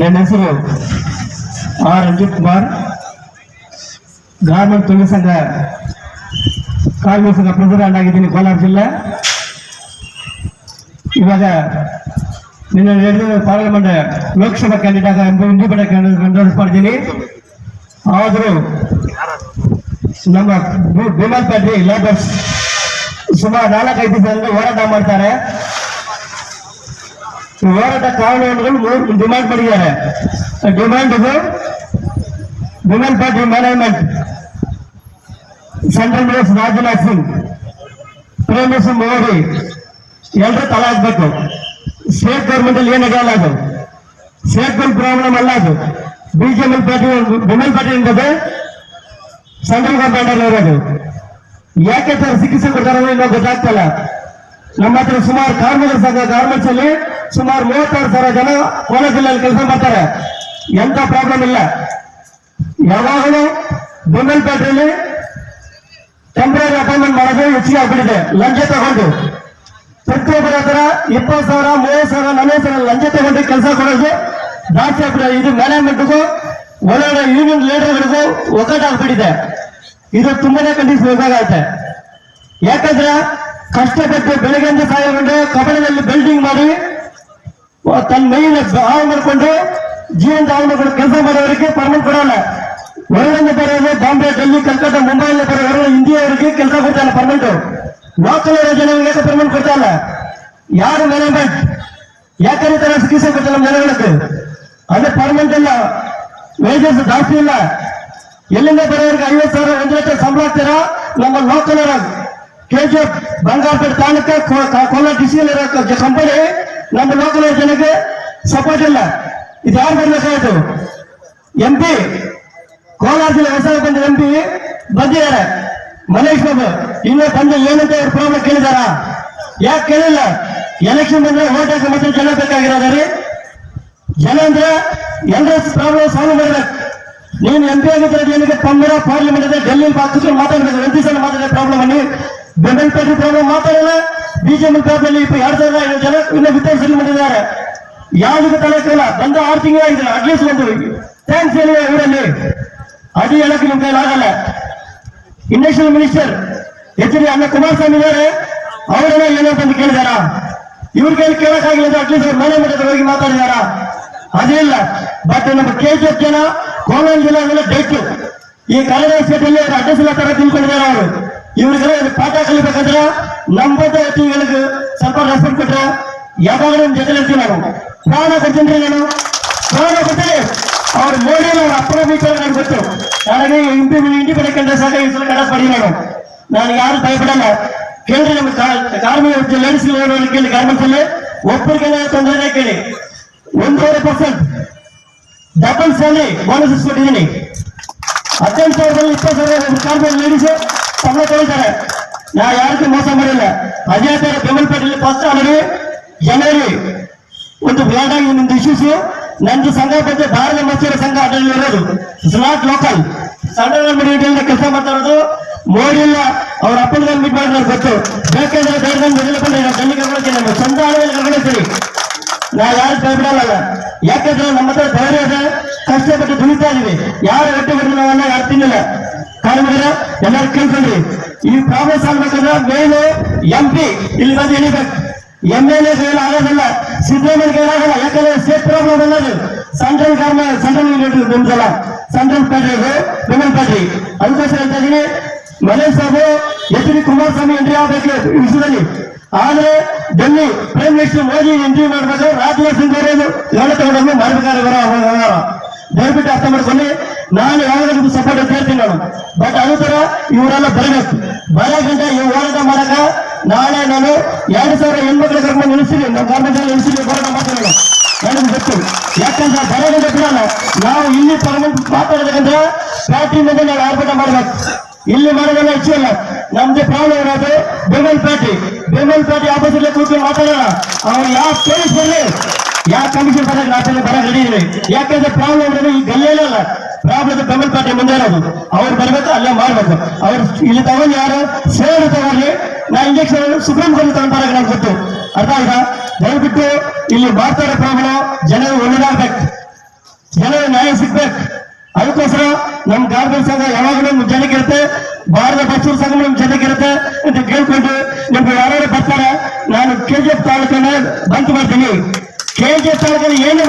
ನನ್ನ ಹೆಸರು R Ranjit Kumar. Garment ತೊಳಿ ಸಂಘ ಕಾರ್ಮಿಕ ಪ್ರೆಸಿಡೆಂಟ್ ಆಗಿದ್ದೀನಿ ಕೋಲಾರ ಜಿಲ್ಲೆ. ಇವಾಗ ನಿನ್ನ ನಡೆದ parliament Lok Sabha candidate independent candidate ಮಾಡಿದ್ದೀನಿ. ಆದರೂ ನಮ್ಮ ಭೀಮಲ್ಪೇಟೆ ಲೇಬರ್ಸ್ ಸುಮಾರು ನಾಲ್ಕೈದು ಜನರು ಹೋರಾಟ ಮಾಡ್ತಾರೆ. ಹೋರಾಟ ಕಾರಣಗಳು ಮೂರು ಡಿಮ್ಯಾಂಡ್ ಮಾಡಿದ್ದಾರೆ. ಡಿಮ್ಯಾಂಡ್ ಇದು women party management. Central minister Rajnath Singh, prime minister Modi ಎಲ್ಲರೂ ತಲೆ ಹಾಕ್ಬೇಕು. ಸ್ಟೇಟ್ ಗೌರ್ಮೆಂಟ್ ಅಲ್ಲಿ ಏನಾಗಲ್ಲ ಅದು? ಸ್ಟೇಟ್ ಗೌರ್ಮೆಂಟ್ ಪ್ರಾಬ್ಲಮ್ ಅಲ್ಲ ಅದು? ಬಿಜೆಪಿ ಪಾರ್ಟಿ ವಿಮೆನ್ ಪಾರ್ಟಿ ಎಂಬುದು ಸೆಂಟ್ರಲ್ ಗೌರ್ಮೆಂಟ್ ಅಲ್ಲಿ ಇರೋದು. ಯಾಕೆ ತರ ಚಿಕಿತ್ಸೆ ಕೊಡ್ತಾರೋ ಇನ್ನೂ ಗೊತ್ತಾಗ್ತಲ್ಲ. ನಮ್ಮ ಹತ್ರ ಸುಮಾರು ಕಾರ್ಮಿಕರ ಸಂಘ ಗಾರ್ಮೆಂಟ್ಸ್ ಅಲ್ಲಿ ಸುಮಾರು ಮೂವತ್ತಾರು ಸಾವಿರ ಜನ ಕೋಲಾರ ಜಿಲ್ಲೆಯಲ್ಲಿ ಕೆಲಸ ಮಾಡ್ತಾರೆ. ಎಂತ ಪ್ರಾಬ್ಲಮ್ ಇಲ್ಲ. ಯಾವಾಗಲೂ ಬೊಮ್ಮಲ್ಪೇಟೆಯಲ್ಲಿ ಟೆಂಪ್ರರಿ ಅಪಾಯಿಂಟ್ಮೆಂಟ್ ಮಾಡೋದು ಹೆಚ್ಚಿಗೆ ಆಗ್ಬಿಟ್ಟಿದೆ. ಲಂಚ ತಗೊಂಡು. ಪ್ರತಿಯೊಬ್ಬರ ಹತ್ರ ಇಪ್ಪತ್ತು ಸಾವಿರ, ಮೂವತ್ತು ಸಾವಿರ, ನಲವತ್ತು ಸಾವಿರ ಲಂಚ ತಗೊಂಡು ಕೆಲಸ ಕೊಡೋದು ಜಾಸ್ತಿ ಆಗ್ಬಿಟ್ಟಿದೆ. ಇದು ಮ್ಯಾನೇಜ್ಮೆಂಟ್ಗೂ ಒಳಗಡೆ ಯೂನಿಯನ್ ಲೀಡರ್ಗಳಿಗೂ ಒಗ್ಗಟ್ಟಾಗ್ಬಿಟ್ಟಿದೆ. ಇದು ತುಂಬಾನೇ ಖಂಡಿಸಬೇಕಾಗತ್ತೆ ಯಾಕಂದ್ರೆ ಕಷ್ಟಪಟ್ಟು ಬೆಳಗ್ಗೆಯಿಂದ ಸಾಯಗೊಂಡು ಕಬಳದಲ್ಲಿ ಬಿಲ್ಡಿಂಗ್ ಮಾಡಿ ತನ್ನ ಮೈನ ಹಾಳು ಮಾಡಿಕೊಂಡು ಜೀವನ ಹಾಳು ಮಾಡ್ಕೊಂಡು ಕೆಲಸ ಮಾಡೋರಿಗೆ ಪರ್ಮಿಟ್ ಕೊಡಲ್ಲ. ಹೊರಗಡೆ ಬರೋದು ಬಾಂಬೆ, ಡೆಲ್ಲಿ, ಕಲ್ಕತ್ತಾ ಮುಂಬೈನಲ್ಲಿ ಬರೋರು ಹಿಂದಿಯವರಿಗೆ ಕೆಲಸ ಕೊಡ್ತಾನೆ ಪರ್ಮಿಟ್ ಲೋಕಲ್ ಜನಗಳಿಗೆ ಪರ್ಮಿಟ್ ಪರ್ಮನೆಂಟ್ ಕೊಡ್ತಾ ಇಲ್ಲ ಯಾರು ಮ್ಯಾನೇಜ್ಮೆಂಟ್ ಯಾಕಂದ್ರೆ ತರ ಚಿಕಿತ್ಸೆ ಕೊಡ್ತಾನೆ ಜನಗಳಿಗೆ? ಅದೇ ಪರ್ಮನೆಂಟ್ ಇಲ್ಲ ವೇಜಸ್ ಜಾಸ್ತಿ ಇಲ್ಲ. ಎಲ್ಲಿಂದ ಬರೋರಿಗೆ ಐವತ್ತು ಸಾವಿರ, ಒಂದು ಲಕ್ಷ ಸಂಬಳ ಆಗ್ತೀರಾ ನಮ್ಮ local K G F Bangarpet taluk Kolar district ಇರೋ ಕಂಪನಿ ನಮ್ಮ ಲೋಕಲ್ ಜನಕ್ಕೆ ಸಪೋರ್ಟ್ ಇಲ್ಲ. ಇದು ಯಾರು ಬರ್ಬೇಕಾಯ್ತು ಎಂ ಪಿ ಕೋಲಾರ ಜಿಲ್ಲೆ ಹೊಸ ಬಂದ ಎಂ ಪಿ ಬಂದಿದ್ದಾರೆ. ಮಲೇಶ್ ಬಾಬು ಇನ್ನೂ ಬಂದು ಏನಂತ ಅವ್ರ ಪ್ರಾಬ್ಲಮ್ ಕೇಳಿದಾರ? ಯಾಕೆ ಕೇಳಿಲ್ಲ? ಎಲೆಕ್ಷನ್ ಬಂದ್ರೆ ಓಟ್ ಹಾಕಿ ಮತ್ತೆ ಜನ ಬೇಕಾಗಿರೋದ್ರಿ ಜನ ಅಂದ್ರೆ ಎಲ್ಲರ ಪ್ರಾಬ್ಲಮ್ ಸಾಲ್ವ್ ಮಾಡ್ಬೇಕು ನೀನು ಎಂ ಪಿ ಆಗಿದ್ರೆ ಏನಕ್ಕೆ ಪಂಬರ ಪಾರ್ಲಿಮೆಂಟ್ ಇದೆ ಡೆಲ್ಲಿ ಕೂತ್ಕೊಂಡು ಮಾತಾಡ್ಬೇಕು ಎಂ ಪಿ ಸಲ ಮಾತಾಡಿದ ಪ್ರಾಬ್ಲಮ್ ಅನ್ನಿ ಬೆಂಬಲ್ಪೇಟೆ ಪ್ರಾಬ್ಲಮ್ ಮಾತಾಡಲ್ಲ ಬಿಜೆಪಿ ಇಪ್ಪ ಎರಡ್ ಸಾವಿರದ ಐನೂರು ಜನ ಇನ್ನು ವಿತರಿಸಲು ಸೆಲ್ ಮಾಡಿದ್ದಾರೆ ಯಾವುದಕ್ಕೂ ತಲೆ ಬಂದ ಆರು ತಿಂಗಳಾಗಿದೆ ಅಟ್ಲೀಸ್ಟ್ ಒಂದು. ಥ್ಯಾಂಕ್ಸ್ ಹೇಳಿ ಇವರಲ್ಲಿ. ಅದು ಹೇಳಕ್ಕೆ ನಿಮ್ ಕೈಲಿ ಆಗಲ್ಲ. ಇಂಡಸ್ಟ್ರಿಯಲ್ ಮಿನಿಸ್ಟರ್ ಎಚ್ ಡಿ ಅಣ್ಣ ಕುಮಾರಸ್ವಾಮಿ ಇದ್ದಾರೆ. ಅವರೆಲ್ಲ ಏನೋ ಬಂದು ಕೇಳಿದಾರ? ಇವ್ರ ಕೈಲಿ ಕೇಳಕ್ಕಾಗಿಲ್ಲ ಅಟ್ಲೀಸ್ಟ್ ಮನೆ ಮಠದ ಹೋಗಿ ಮಾತಾಡಿದಾರ? ಅದೇ ಇಲ್ಲ. ಬಟ್ ನಮ್ಮ ಕೆ ಜನ ಕೋಲಾರ ಜಿಲ್ಲೆ ಡೈಟ್ ಈ ಕನ್ನಡ ಸ್ಟೇಟ್ ಅಡ್ರೆಸ್ ಎಲ್ಲ ತರ ತಿಳ್ಕೊಂಡಿದ್ದಾರೆ ಅವರು. ಇವ್ರಿಗೆಲ್ಲ ಪಾಠ ಕಲಿಬೇಕಂದ್ರೆ ನಮ್ಮ ವ್ಯಕ್ತಿಗಳಿಗೆ ಸ್ವಲ್ಪ ರೆಸ್ಪೆಕ್ಟ್ ಕೊಟ್ರೆ ಯಾವಾಗಲೂ ನಿಮ್ ಜೊತೆ ಇರ್ತೀವಿ ನಾವು ಪ್ರಾಣ ಕೊಡ್ತೀನಿ ನಾನು ಪ್ರಾಣ ಕೊಡ್ತೀನಿ ಅವ್ರು ಮೋದಿ ಅವ್ರ ಅಪ್ಪನ ವಿಚಾರ ನನಗೆ ಗೊತ್ತು ನನಗೆ ಇಂಪಿ ಇಂಡಿಪೆಂಡೆಂಟ್ ಕಂಡ್ರೆ ಸಾಕ ಈ ಸಲ ಕಡಸ್ ಪಡಿ ನಾನು ನಾನು ಯಾರು ಭಯಪಡಲ್ಲ ಕೇಳ್ರಿ ನಮ್ಮ ಕಾ- ಕಾರ್ಮಿಕ ಲೇಡೀಸ್ ಕೇಳಿ ಗಾರ್ಮೆಂಟ್ಸ್ ಅಲ್ಲಿ ಒಬ್ಬರಿಗೆ ತೊಂದರೆ ಕೇಳಿ ಒಂದೂವರೆ ಪರ್ಸೆಂಟ್ ಡಬಲ್ ಸ್ಯಾಲರಿ ಬೋನಸ್ ಕೊಟ್ಟಿದ್ದೀನಿ ಹದಿನೆಂಟು ಸಾವಿರದಲ್ಲಿ ಇಪ್ಪತ್ತು ಸಾವಿರ ಕಾರ್ಮಿಕ ಲೇಡೀಸ್ ಸಂಬಳ ತಗೊಳ್ತಾರೆ. ನಾ ಯಾರಿಗೂ ಮೋಸ ಮಾಡಿಲ್ಲ. ಹದಿನೈದು ಸಾವಿರ ಬೆಂಬಲಪೇಟೆಯಲ್ಲಿ ಫಸ್ಟ್ ಅವರು ಜನವರಿ ಒಂದು ಬ್ಲಾಡ್ ಆಗಿ ಒಂದು ಇಶ್ಯೂಸ್ ನಂದು ಸಂಘ ಬಗ್ಗೆ ಭಾರತ ಮತ್ಸ್ಯರ ಸಂಘ ಅದರಲ್ಲಿ ಇರೋದು. ಇಟ್ಸ್ ನಾಟ್ ಲೋಕಲ್ ಸಡನ್ ಮೀಡಿಯಲ್ಲಿ ಕೆಲಸ ಮಾಡ್ತಾ ಇರೋದು. ಮೋಡಿ ಇಲ್ಲ, ಅವ್ರ ಅಪ್ಪನ ಮೀಟ್ ಮಾಡಿದ್ರೆ ಗೊತ್ತು. ಬೇಕಾದ್ರೆ ಬೇರೆ ಮೊದಲು ಬಂದ್ರೆ ಡೆಲ್ಲಿ ನಮ್ಮ ಸ್ವಂತ ಹಣದಲ್ಲಿ ಕರ್ಕೊಂಡೋಗ್ತೀವಿ ನಾ ಯಾರು ಭಯಪಡಲ್ಲ. ಯಾಕಂದ್ರೆ ನಮ್ಮ ಹತ್ರ ಧೈರ್ಯ ಇದೆ. ಕಷ್ಟಪಟ್ಟು ದುಡಿತಾ ಇದೀವಿ. ಯಾರು ಗಟ್ಟಿ ಬಿಡಲ್ಲ ಯಾರು ತಿನ್ನಿಲ್ಲ. ಕಾರ್ಮಿಕರ, ಎಲ್ಲರೂ ಕೇಳ್ಕೊಂಡ್ರಿ ಈ ಪ್ರಾಬ್ಲಮ್ಸ್ ಆಗ್ಬೇಕಂದ್ರೆ ಮೇನ್ ಎಂ ಪಿ ಇಲ್ಲಿ ಬಂದು ಎಳಿಬೇಕು ಎಂ ಎಲ್ ಎ ಆಗೋದಿಲ್ಲ ಸಿದ್ದರಾಮಯ್ಯ ಆಗಲ್ಲ ಯಾಕಂದ್ರೆ ಸ್ಟೇಟ್ ಪ್ರಾಬ್ಲಮ್ ಅನ್ನೋದು ಸೆಂಟ್ರಲ್ ಗವರ್ಮೆಂಟ್ ಸೆಂಟ್ರಲ್ ನಿಮ್ದಲ್ಲ ಸೆಂಟ್ರಲ್ ಪ್ಯಾಟ್ರಿ ವಿಮನ್ ಪಾರ್ಟಿ ಅದಕ್ಕೋಸ್ಕರ ಅಂತ ಇದೀನಿ ಮಲೇಶ್ ಸಾಬು ಎಚ್ ಡಿ ಕುಮಾರಸ್ವಾಮಿ ಎಂಟ್ರಿ ಆಗಬೇಕು ವಿಷಯದಲ್ಲಿ. ಆದ್ರೆ Delhi prime minister Modi entry ಮಾಡಬೇಕು ರಾಜನಾಥ್ ಸಿಂಗ್ ಅವರು ಹೇಳ ಮಾಡ್ಬೇಕಾದ್ರೆ ಬರೋ ದಯವಿಟ್ಟು ಅರ್ಥ ಮಾಡ್ಕೊಳ್ಳಿ. ನಾನು ಯಾವಾಗ ಸಪೋರ್ಟ್ ಕೇಳ್ತೀನಿ ನಾನು ಬಟ್ ಅನಂತರ ತರ ಇವರೆಲ್ಲ ಬರಬೇಕು. ಬರೋದ್ರಿಂದ ಈ ಹೋರಾಟ ಮಾಡಕ ನಾಳೆ ನಾನು ಎರಡು ಸಾವಿರ ಹೆಣ್ಮಕ್ಳ ಕರ್ಕೊಂಡು ನಿಲ್ಲಿಸ್ತೀನಿ. ನಮ್ಮ ಗೌರ್ಮೆಂಟ್ ಅಲ್ಲಿ ನಿಲ್ಲಿಸ್ತೀನಿ. ಹೋರಾಟ ಮಾಡ್ತೀನಿ ನನಗೆ ಗೊತ್ತು. ಯಾಕಂದ್ರೆ ಬರೋದ್ರಿಂದ ಕೂಡ ನಾವು ಇಲ್ಲಿ ಪರ್ಮನೆಂಟ್ ಮಾತಾಡಬೇಕಂದ್ರೆ ಮುಂದೆ ನಾವು ಆರ್ಭಟ ಮಾಡ್ಬೇಕು. ಇಲ್ಲಿ ಮಾಡೋದೆಲ್ಲ ಹೆಚ್ಚಿಲ್ಲ ನಮ್ದು ಪ್ರಾಬ್ಲಮ್ ಇರೋದು ಬೆಂಗಲ್ ಪ್ಯಾಟಿ ಬೆಂಗಲ್ ಪ್ಯಾಟಿ ಆಪೋಸಿಟ್ ಕೂತ್ಕೊಂಡು ಮಾತಾಡೋಣ. ಅವ್ರು ಯಾವ ಪೊಲೀಸ್ ಬರಲಿ? ಯಾವ ಕಮಿಷನ್ ಬರಲಿ? ನಾಟಲ್ಲಿ ಬರ ರೆಡಿ ಇದೆ ಯಾಕಂದ್ರೆ ಪ್ರಾಬ್ಲಮ್ ಇರೋದು ಈ ಅಲ್ಲ. ಪ್ರಾಬ್ಲಮ್ ತಮಿಳು ಪಾರ್ಟಿ ಮುಂದೆ ಇರೋದು. ಅವ್ರು ಬರ್ಬೇಕು ಅಲ್ಲೇ ಮಾಡ್ಬೇಕು. ಅವ್ರು ಇಲ್ಲಿ ತಗೊಂಡು ಯಾರು? ಸೇರು ತಗೊಳ್ಳಿ. ನಾ ಇಂಜೆಕ್ಷನ್ ಸುಪ್ರೀಂ ಕೋರ್ಟ್ ತಗೊಂಡ್ ಬರಕ್ಕೆ ಗೊತ್ತು. ಅರ್ಥ ಆಯ್ತಾ? ದಯವಿಟ್ಟು ಇಲ್ಲಿ ಮಾತಾಡೋ ಪ್ರಾಬ್ಲಮ್ ಜನರು ಒಳ್ಳೇದಾಗ್ಬೇಕು ಜನರ ನ್ಯಾಯ ಸಿಗ್ಬೇಕು. ಅದಕ್ಕೋಸ್ಕರ ನಮ್ ಗಾರ್ಮೆಂಟ್ ಸಂಘ ಯಾವಾಗಲೂ ನಮ್ ಜನಕ್ಕಿರುತ್ತೆ ಭಾರತ ಬಸೂರು ಸಂಘ ನಮ್ ಜನಕ್ಕಿರುತ್ತೆ ಅಂತ ಕೇಳ್ಕೊಂಡು ನಿಮ್ಗೆ ಯಾರು ಬರ್ತಾರೆ, ನಾನು ಕೆ ಜಿ ಎಫ್ ತಾಲೂಕನ್ನ ಬಂತು ಮಾಡ್ತೀನಿ. ಕೆ ಜಿ ಎಫ್ ತಾಲೂಕಲ್ಲಿ ಏನು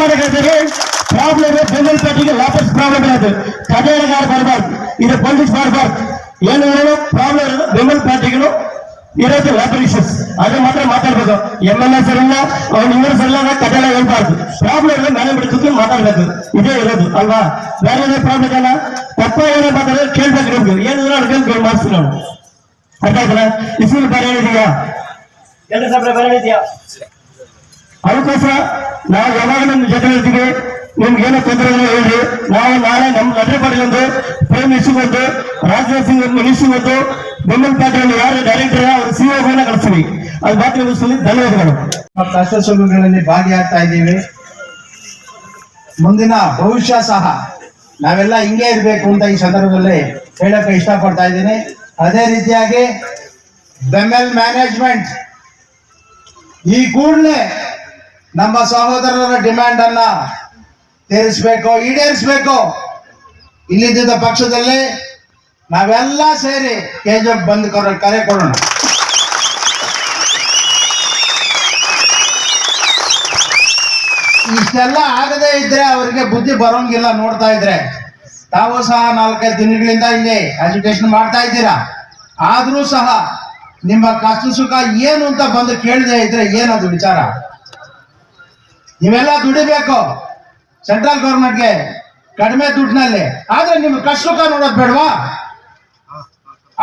ಬೆಂಗಳೂರು ಪೇಟೆಗೆ ವಾಪಸ್ ಪ್ರಾಬ್ಲಮ್ ಇರೋದು ಕನ್ನಡಗಾರ ಬರಬಾರ್ದು. ಇದು ಪೊಲೀಸ್ ಮಾಡಬಾರ್ದು ಏನು ಏನು ಪ್ರಾಬ್ಲಮ್ ಇರೋದು ಬೆಂಗಳೂರು ಪಾರ್ಟಿಗಳು ಇರೋದು ಲೇಬರ್ ಇಶ್ಯೂಸ್ ಅದು ಮಾತ್ರ ಮಾತಾಡ್ಬೇಕು ಎಂ ಎಲ್ ಎ ಸರ್ ಇಲ್ಲ ಅವ್ನು ಇನ್ನೊಂದು ಸರ್ ಇಲ್ಲ ಕಟ್ಟಡ ಹೇಳ್ಬಾರ್ದು. ಪ್ರಾಬ್ಲಮ್ ಇರೋದು ಬಿಟ್ಟು ಕೂತ್ಕೊಂಡು ಮಾತಾಡ್ಬೇಕು. ಇದೇ ಇರೋದು ಅಲ್ವಾ? ಬೇರೆ ಏನೇ ಪ್ರಾಬ್ಲಮ್ ಇಲ್ಲ ತಪ್ಪ ಏನೇ ಮಾತಾಡೋದು ಕೇಳ್ಬೇಕು ನಿಮ್ಗೆ. ಏನಿದ್ರು ಅಡ್ಕೊಂಡು ಮಾಡ್ತೀನಿ ನಾವು. ಅರ್ಥ ಆಯ್ತಲ್ಲ? ಇಸ್ಕೂಲ್ ಬೇರೆ ಇದೆಯಾ? ಎಲ್ಲ ಸಬ್ರೆ ಬೇರೆ ಇದೆಯಾ? ಅದಕ್ಕೋಸ್ಕರ ನಾವು ಯಾವಾಗ ನಮ್ಮ ಜೊತೆ ಇರ್ತೀವಿ? ನಿಮ್ಗೆ ಏನೋ ತೊಂದರೆ ಇಲ್ಲ ಹೇಳ್ರಿ. ನಾವು ನಾಳೆ ನಮ್ಮ ಲಟ್ರಿ ಪಾಟೀಲ್ ಪ್ರೇಮ್ ಒಂದು ರಾಜನಾಥ್ ಸಿಂಗ್ ಅನ್ನು ಒಂದು ಬೆಂಬಲ್ ಪಾಟೀಲ್ ಯಾರು ಡೈರೆಕ್ಟರ್ ಅವ್ರ ಸಿಒಗಳನ್ನ ಕಳಿಸ್ತೀವಿ. ಅದು ಮಾತ್ರ ಮುಗಿಸ್ತೀನಿ. ಧನ್ಯವಾದಗಳು. ನಮ್ಮ ಕಷ್ಟ ಸುಖಗಳಲ್ಲಿ ಭಾಗಿಯಾಗ್ತಾ ಇದ್ದೀವಿ. ಮುಂದಿನ ಭವಿಷ್ಯ ಸಹ ನಾವೆಲ್ಲ ಹಿಂಗೆ ಇರಬೇಕು ಅಂತ ಈ ಸಂದರ್ಭದಲ್ಲಿ ಹೇಳಕ್ಕೆ ಇಷ್ಟಪಡ್ತಾ ಇದ್ದೀನಿ. ಅದೇ ರೀತಿಯಾಗಿ ಬೆಮೆಲ್ ಮ್ಯಾನೇಜ್ಮೆಂಟ್ ಈ ಕೂಡಲೇ ನಮ್ಮ ಸಹೋದರರ ಡಿಮ್ಯಾಂಡ್ ಅನ್ನ ತೀರಿಸಬೇಕು, ಈಡೇರಿಸಬೇಕು. ಇಲ್ಲಿದ್ದ ಪಕ್ಷದಲ್ಲಿ ನಾವೆಲ್ಲ ಸೇರಿ ಕೆಜಿಎಫ್ ಬಂದ್ ಕರೆ ಕೊಡೋಣ. ಇಷ್ಟೆಲ್ಲ ಆಗದೇ ಇದ್ರೆ ಅವರಿಗೆ ಬುದ್ಧಿ ಬರೋಂಗಿಲ್ಲ ನೋಡ್ತಾ ಇದ್ರೆ. ತಾವು ಸಹ ನಾಲ್ಕೈದು ದಿನಗಳಿಂದ ಇಲ್ಲಿ ಎಜುಕೇಶನ್ ಮಾಡ್ತಾ ಇದ್ದೀರಾ? ಆದ್ರೂ ಸಹ ನಿಮ್ಮ ಕಷ್ಟ ಸುಖ ಏನು ಅಂತ ಬಂದು ಕೇಳದೆ ಇದ್ರೆ ಏನದು ವಿಚಾರ? ನೀವೆಲ್ಲ ದುಡಿಬೇಕು. ಸೆಂಟ್ರಲ್ ಗೌರ್ಮೆಂಟ್ಗೆ ಕಡಿಮೆ ದುಡ್ಡಿನಲ್ಲಿ ಆದ್ರೆ ನಿಮ್ಗೆ ಕಷ್ಟ ಸುಖ ನೋಡೋದು ಬೇಡವಾ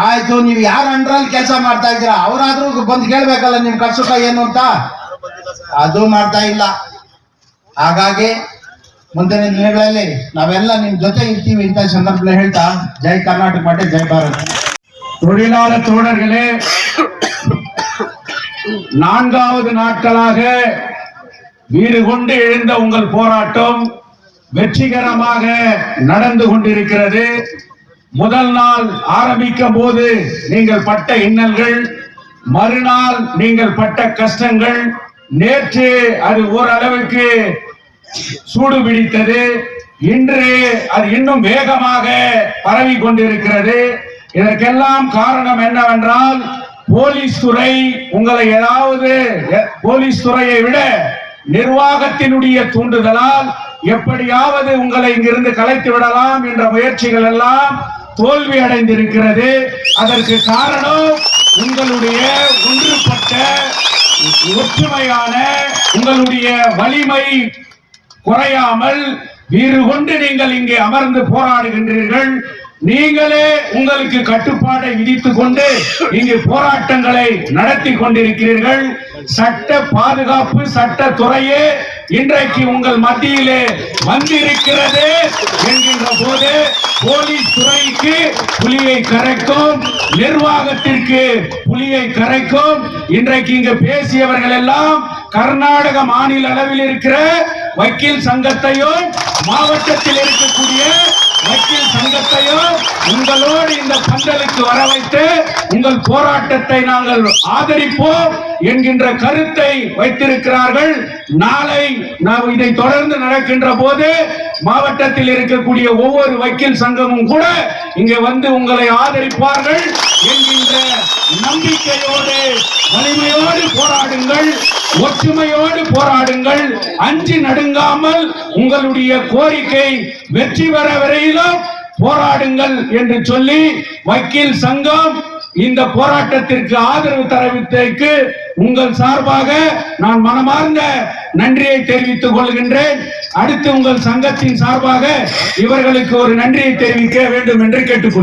ಆಯ್ತು ನೀವು ಯಾರ ಅಂಡ್ರಲ್ಲಿ ಕೆಲಸ ಮಾಡ್ತಾ ಇದ್ದೀರಾ ಅವರಾದ್ರೂ ಬಂದು ಕೇಳ್ಬೇಕಲ್ಲ ನಿಮ್ ಕಷ್ಟ ಸುಖ ಏನು ಅಂತ ಅದು ಮಾಡ್ತಾ ಇಲ್ಲ ಹಾಗಾಗಿ ಮುಂದಿನ ದಿನಗಳಲ್ಲಿ ನಾವೆಲ್ಲ ನಿಮ್ ಜೊತೆ ಇರ್ತೀವಿ ಇಂಥ ಸಂದರ್ಭದಲ್ಲಿ ಹೇಳ್ತಾ ಜೈ ಕರ್ನಾಟಕ ಪಾರ್ಟಿ ಜೈ ಭಾರತ್ தொழிலாளர் தோழர்களே நான்காவது நாட்களாக வீடு கொண்டு எழுந்த உங்கள் போராட்டம் வெற்றிகரமாக நடந்து கொண்டிருக்கிறது. முதல் நாள் ஆரம்பிக்கும் போது நீங்கள் பட்ட இன்னல்கள் மறுநாள் நீங்கள் பட்ட கஷ்டங்கள் நேற்று அது ஓரளவுக்கு சூடு பிடித்தது. இன்று அது இன்னும் வேகமாக பரவி கொண்டிருக்கிறது. இதற்கெல்லாம் காரணம் என்னவென்றால் போலீஸ் துறை உங்களை ஏதாவது போலீஸ் துறையை விட நிர்வாகத்தினுடைய தூண்டுதலால் எப்படியாவது உங்களை இங்கிருந்து கலைத்து விடலாம் என்ற முயற்சிகள் எல்லாம் தோல்வி அடைந்திருக்கிறது. அதற்கு காரணம் உங்களுடைய ஒன்றுபட்ட ஒற்றுமையான உங்களுடைய வலிமை குறையாமல் வீறு கொண்டு நீங்கள் இங்கே அமர்ந்து போராடுகின்றீர்கள். நீங்களே உங்களுக்கு கட்டுப்பாடை விதித்துக் கொண்டு இங்கு போராட்டங்களை நடத்தி கொண்டிருக்கிறீர்கள். சட்ட பாதுகாப்பு சட்டத்துறையே இன்றைக்கு உங்கள் மத்தியிலே வந்திருக்கிறது என்கின்ற போது போலீஸ் துறைக்கு புலியை கரைக்கும் நிர்வாகத்திற்கு புலியை கரைக்கும் இன்றைக்கு இங்கு பேசியவர்கள் எல்லாம் கர்நாடக மாநில அளவில் இருக்கிற வக்கீல் சங்கத்தையும் மாவட்டத்தில் இருக்கக்கூடிய வக்கீல் சங்கத்தையும் உங்களோடு இந்த பந்தலுக்கு வர வைத்து உங்கள் போராட்டத்தை நாங்கள் ஆதரிப்போம் என்கின்ற கருத்தை வைத்திருக்கிறார்கள். நாளை நாம் இதை தொடர்ந்து நடக்கின்ற போது மாவட்டத்தில் இருக்கக்கூடிய ஒவ்வொரு வக்கீல் சங்கமும் கூட இங்கே வந்து உங்களை ஆதரிப்பார்கள் என்கின்ற நம்பிக்கையோடு வலிமையோடு போராடுங்கள் ஒற்றுமையோடு போராடுங்கள். அஞ்சு நடுங்காமல் உங்களுடைய கோரிக்கை வெற்றி பெற வரையிலும் போராடுங்கள் என்று சொல்லி வக்கீல் சங்கம் இந்த போராட்டத்திற்கு ஆதரவு தெரிவித்ததற்கு உங்கள் சார்பாக நான் மனமார்ந்த நன்றியை தெரிவித்துக் கொள்கின்றேன். அடுத்து உங்கள் சங்கத்தின் சார்பாக இவர்களுக்கு ஒரு நன்றியை தெரிவிக்க வேண்டும் என்று கேட்டுக்கொள்கிறேன்